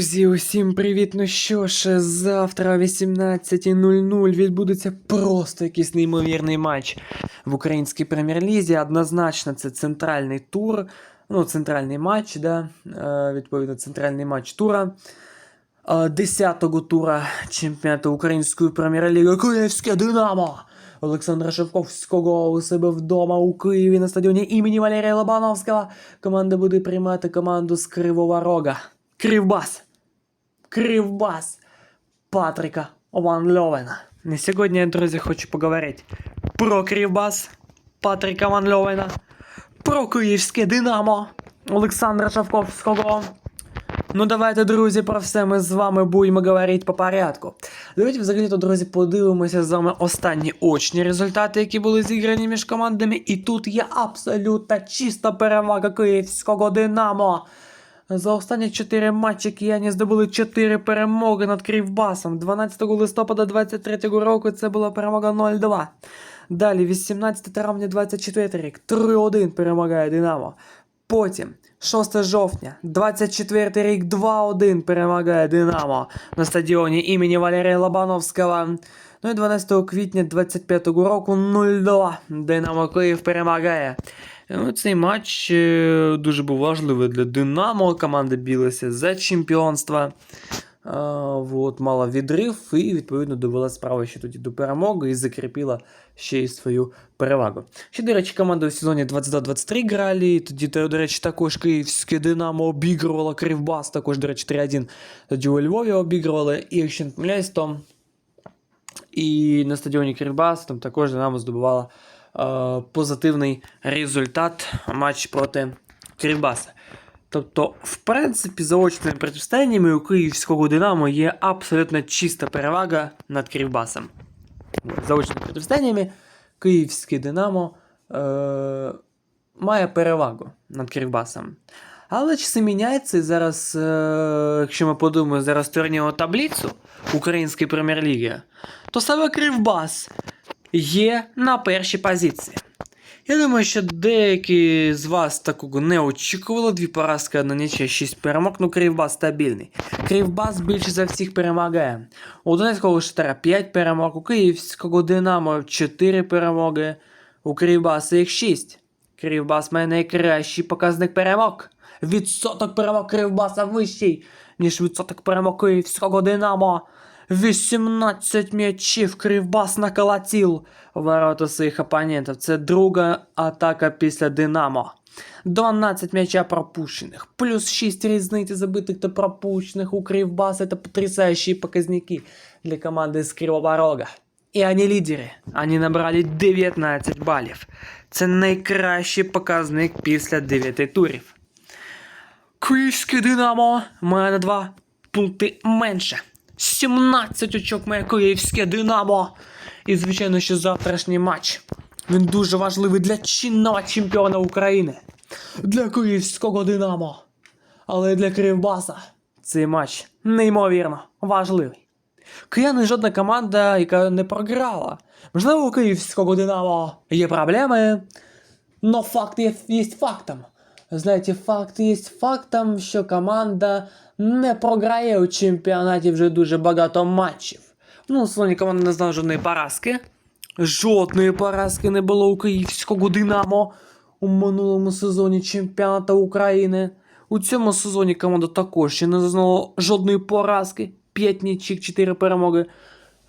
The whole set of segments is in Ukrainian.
Друзі, усім привіт! Ну що ж, завтра о 18.00 відбудеться просто якийсь неймовірний матч в українській прем'єр-лізі. Однозначно, це центральний тур, ну, центральний матч, да, е, відповідно, центральний матч тура. е, 10-го тура чемпіонату української прем'єр-ліги Київське Динамо. Олександра Шевковського у себе вдома у Києві на стадіоні імені Валерія Лобановського. Команда буде приймати команду з Кривого Рога. Кривбас. Кривбас. Патрика Ван Льовена. І сьогодні друзі, хочу поговорити про Кривбас Патрика Ван Льовена, про Київське Динамо Олександра Шавковського. Ну, давайте, друзі, про все ми з вами будемо говорити по порядку. Давайте взагалі-то, друзі, подивимося з вами останні очні результати, які були зіграні між командами. І тут є абсолютно чиста перевага київського Динамо. За останні 4 матчі кияні здобули 4 перемоги над Кривбасом. 12 листопада 23 року це була перемога 0-2. Далі, 18 травня 24 рік, 3-1 перемагає Динамо. Потім, 6 жовтня, 24 рік, 2-1 перемагає Динамо на стадіоні імені Валерія Лобановського. Ну і 12 квітня 25 року 0-2 Динамо Київ перемагає. Ну, Цей матч е, дуже був важливий для Динамо. Команда білася за чемпіонство. А, вот, мала відрив і, відповідно, довела справу ще тоді до перемоги і закріпила ще й свою перевагу. Ще, до речі, команда у сезоні 22-23 грали. Тоді, до речі, також київське Динамо обігрувало Кривбас, також, до речі, 3-1 тоді у Львові обігрували. І якщо не помиляюсь, то і на стадіоні Кривбас там також Динамо здобувала е, позитивний результат матч проти Кривбаса. Тобто, в принципі, за очними протистояннями у київського Динамо є абсолютно чиста перевага над Кривбасом. За очними протистояннями київське Динамо е, має перевагу над Кривбасом. Але чи це міняється зараз, е, якщо ми подумаємо зараз турнірну таблицю Української прем'єр-ліги, то саме Кривбас є на першій позиції. Я думаю, що деякі з вас такого не очікували. Дві поразки, одна нічия, шість перемог, ну Кривбас стабільний. Кривбас більше за всіх перемагає. У Донецького Шахтаря 5 перемог, у Київського Динамо 4 перемоги, у Кривбаса їх 6. Кривбас має найкращий показник перемог. Відсоток перемог Кривбаса вищий, ніж відсоток перемог Київського Динамо. 18 м'ячів Кривбас наколотів у ворота своїх опонентів. Це друга атака після Динамо. 12 м'яча пропущених, плюс 6 різниці забитих та пропущених у Кривбаса. Это потрясающие показники для команди з Кривого Рога. І вони лідери. Вони набрали 19 балів. Це найкращий показник після 9 турів. Київське Динамо має на 2 пункти менше. 17 очок має Київське Динамо. І, звичайно, що завтрашній матч. Він дуже важливий для чинного чемпіона України. Для Київського Динамо. Але для Кривбаса цей матч неймовірно важливий. Кияни жодна команда, яка не програла. Можливо, у Київського Динамо є проблеми, но факт є, є фактом. Знаєте, факт є фактом, що команда не програє у чемпіонаті вже дуже багато матчів. Ну, словні команда не знала жодної поразки. Жодної поразки не було у київського Динамо у минулому сезоні чемпіонату України. У цьому сезоні команда також ще не зазнала жодної поразки. 5 нічик, 4 перемоги.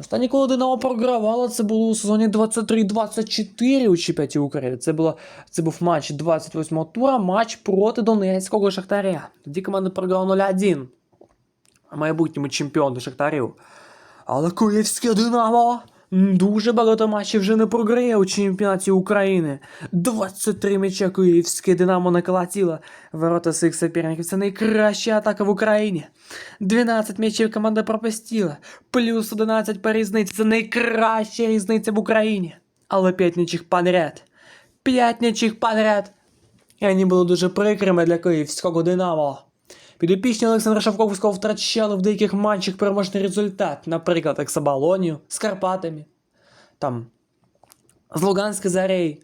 Останнє, коли Динамо програвала, це було у сезоні 23-24 у чемпіонаті України. Це, було, це був матч 28-го тура, матч проти Донецького Шахтаря. Тоді команда програла 0-1 майбутньому чемпіону Шахтарів. Але Київське Динамо дуже багато матчів вже не програє у чемпіонаті України. 23 м'яча Київське Динамо наколотіло ворота своїх суперників. Це найкраща атака в Україні. 12 м'ячів команда пропустила. Плюс 11 по різниці. Це найкраща різниця в Україні. Але 5 нічих подряд. 5 нічих подряд. І вони були дуже прикрими для київського Динамо. Підопічні Олександра Шавковського втрачали в деяких матчах переможний результат, наприклад, як з Карпатами, там, з Луганська Зарей.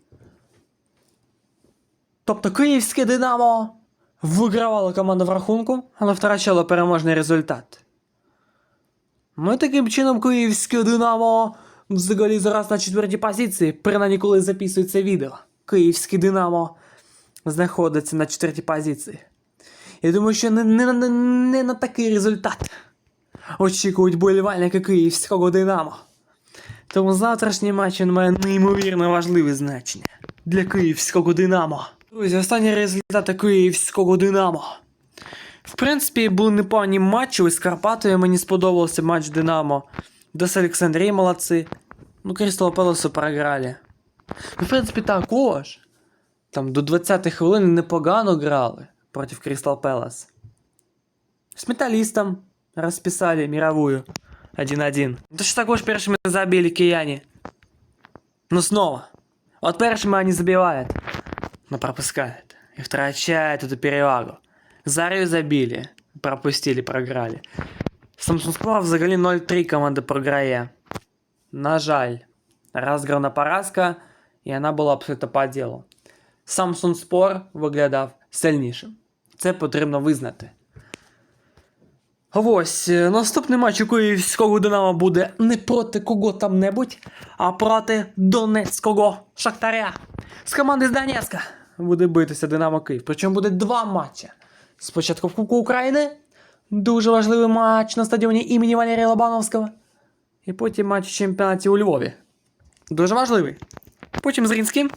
Тобто Київське Динамо вигравала команда в рахунку, але втрачала переможний результат. Ми таким чином київське Динамо взагалі зараз на четвертій позиції, принаймні коли записується відео. Київське Динамо знаходиться на четвертій позиції. Я думаю, що не, не, не, не на такий результат очікують болівальники київського Динамо. Тому завтрашній матч він має неймовірно важливе значення для київського Динамо. Друзі, останні результати київського Динамо. В принципі, були непогані матчі. Ось з Карпатою мені сподобався матч Динамо. До з Олександрії молодці. Ну, Крістал Пелосу програли. Ну, в принципі, також. Там до 20 хвилин непогано грали проти Крістал Пелас. С металлистом расписали мировую 1-1. Да что такое ж першими забили кияне? Ну снова. Вот першими они забивают, но пропускают. И втрачают эту перевагу. Зарю забили, пропустили, програли. Самсун Спор взагалі 0-3 команда програє. На жаль. Розграна поразка, і вона була абсолютно по ділу. Самсун Спор виглядав сильнішим. Це потрібно визнати. Ось, е, наступний матч у київського Динамо буде не проти кого там-небудь, а проти Донецького Шахтаря. З команди з Донецька буде битися Динамо Київ. Причому буде два матчі. Спочатку в Кубку України, дуже важливий матч на стадіоні імені Валерія Лобановського. І потім матч у чемпіонаті у Львові. Дуже важливий. Потім з Рінським.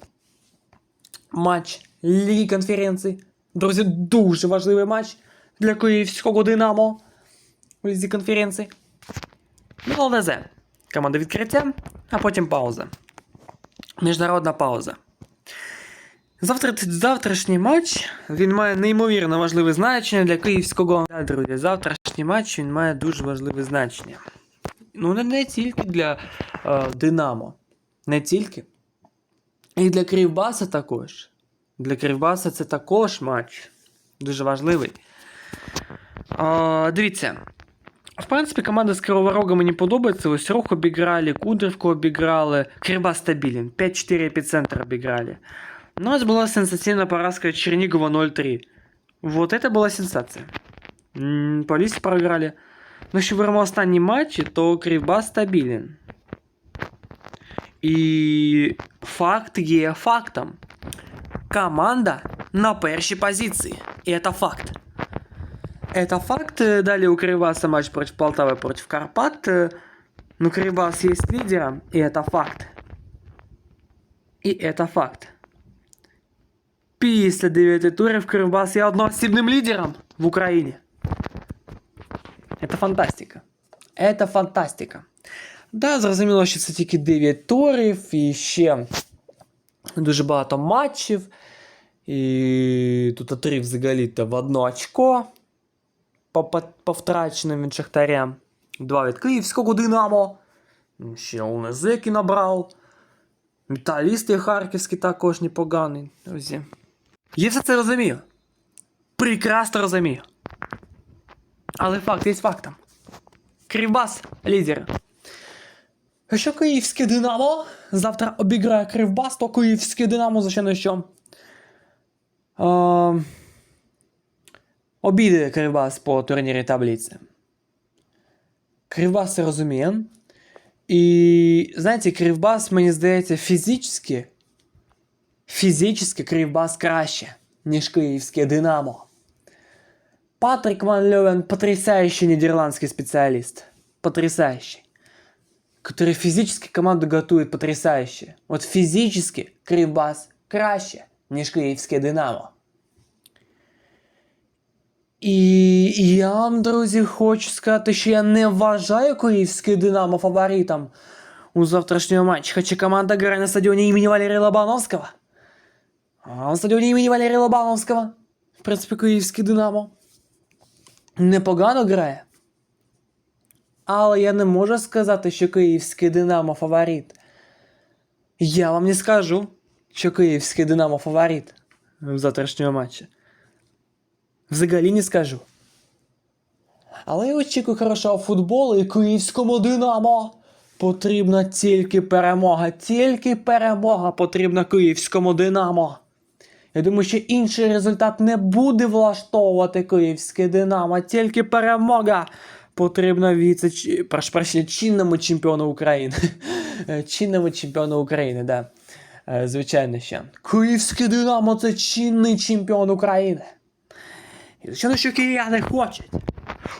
Матч Ліги конференцій. Друзі, дуже важливий матч для київського Динамо у лізі конференції. Ну, ЛДЗ. Команда відкриття, а потім пауза. Міжнародна пауза. Завтра, завтрашній матч він має неймовірно важливе значення для київського. Да, друзі, завтрашній матч він має дуже важливе значення. Ну, не, не тільки для е, Динамо. Не тільки. І для Кривбаса також. Для Кривбаса це також матч. Дуже важливий. А, дивіться. В принципі, команда з Кривого Рога мені подобається. Ось Рух обіграли, Кудрівку обіграли. Кривбас стабілен. 5-4 епіцентр обіграли. Ну, ось була сенсаційна поразка Чернігова 0-3. Вот это була сенсація. М, По лісі програли. Ну, якщо беремо останні матчі, то Кривбас стабілен. І факт є фактом. Команда на першій позиції. І це факт. Это факт. Э, Далее у Кривбаса матч против Полтавы против Карпат. Э, Ну, Кривбас есть лидером, и это факт. І это факт. Після 9 турів Кривбас є одноосібним лідером в Україні. Это фантастика. Это фантастика. Да, зрозуміло, що це тільки 9 турів і ще Дуже багато матчів. І тут три взагалі-то в одно очко по, по, по втраченим від Шахтаря. Два від Київського Динамо. Ще УНЗ який набрав. Металіст є харківський також непоганий. Друзі. Я все це розумію. Прекрасно розумію. Але факт є фактом. Кривбас лідер. Якщо київське Динамо завтра обіграє Кривбас, то київське Динамо, звичайно, що. Е, обійде Кривбас по турнірі таблиці. Кривбас це розуміє. І знаєте, Кривбас, мені здається, фізично, фізично Кривбас краще, ніж київське Динамо. Патрик Ван Левен потрясающий нидерландский специалист. Потрясающий. Который физически команду готует потрясающе. Вот физически Кривбас краще, ніж київське Динамо. І я вам, друзі, хочу сказати, що я не вважаю київське Динамо фаворитом у завтрашньому матчі, хоча команда грає на стадіоні імені Валерія Лобановського. А на стадіоні імені Валерія Лобановського, в принципі, київське Динамо непогано грає. Але я не можу сказати, що київське Динамо фаворит. Я вам не скажу, що київське Динамо фаворит в завтрашньому матчі. Взагалі не скажу. Але я очікую хорошого футболу і київському Динамо. Потрібна тільки перемога, тільки перемога потрібна київському Динамо. Я думаю, що інший результат не буде влаштовувати київське Динамо, тільки перемога потрібна прошу прощення, чинному чемпіону України. Чинному чемпіону України, да. Е, Звичайно ще. Київське Динамо це чинний чемпіон України. І звичайно, що кияни хочуть.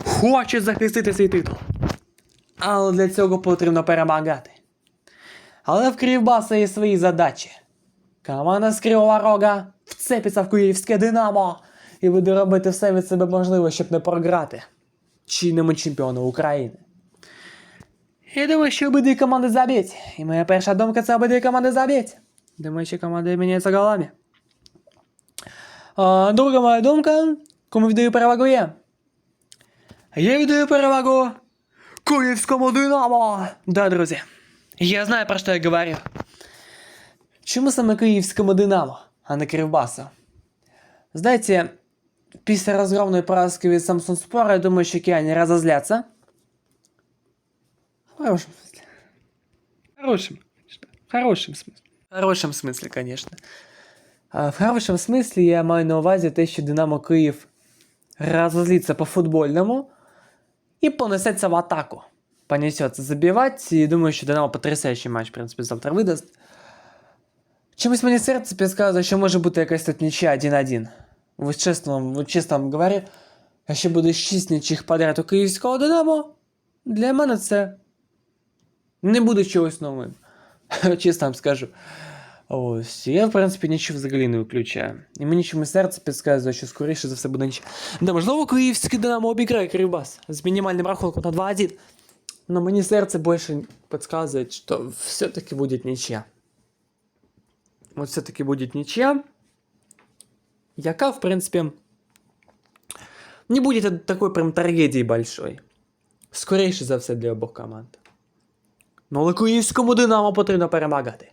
Хочуть захистити свій титул. Але для цього потрібно перемагати. Але в Кривбаса є свої задачі. Команда з Кривого Рога вцепиться в київське Динамо і буде робити все від себе можливе, щоб не програти чинному чемпіону України. Я думаю, що обидві команди заб'ють. І моя перша думка це обидві команди заб'ють. Думаю, що команди міняються голами. А, друга моя думка, кому віддаю перевагу я. Я віддаю перевагу Київському Динамо. Да, друзі. Я знаю, про що я говорю. Чому саме Київському Динамо, а не Кривбасу? Знаєте, після розгромної поразки від Samsung Sport, я думаю, що кияни разозляться. В хорошем смысле. В хорошем, конечно. В хорошем смысле. В хорошем смысле, конечно. А в хорошем смысле я маю на увазі те, що Динамо Київ разозлиться по-футбольному і понесеться в атаку. Понесется забивать, і думаю, що Динамо потрясаючий матч, в принципі, завтра видасть. Чомусь мені серце підказує, що може бути якась тут нічия 1-1. Вот чесно, вам- вот чесно вам говорю, якщо буде 6 нічих подряд у київського Динамо, для мене це не буде чогось новим. Чесно вам скажу. Ось, я, в принципі, нічого взагалі не виключаю. І мені чомусь серце підказує, що скоріше за все буде нічия. Да, можливо, київський Динамо обіграє Кривбас з мінімальним рахунком на 2-1. Но мені серце більше підказує, що все-таки буде нічия. Вот все-таки будет ничья, яка, в принципе, не будет такой прям трагедії большой. Скоріше за все для обох команд. Ну, але київському Динамо потрібно перемагати.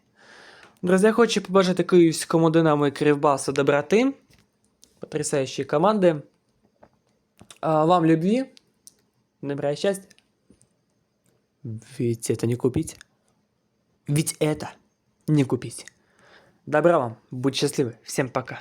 Друзі, я хочу побажати київському Динамо і Кривбасу доброти. Потрясающие команди. А вам любви. Добра счастья. Ведь это не купить. Ведь это не купить. Добра вам, будь счастливы, всем пока.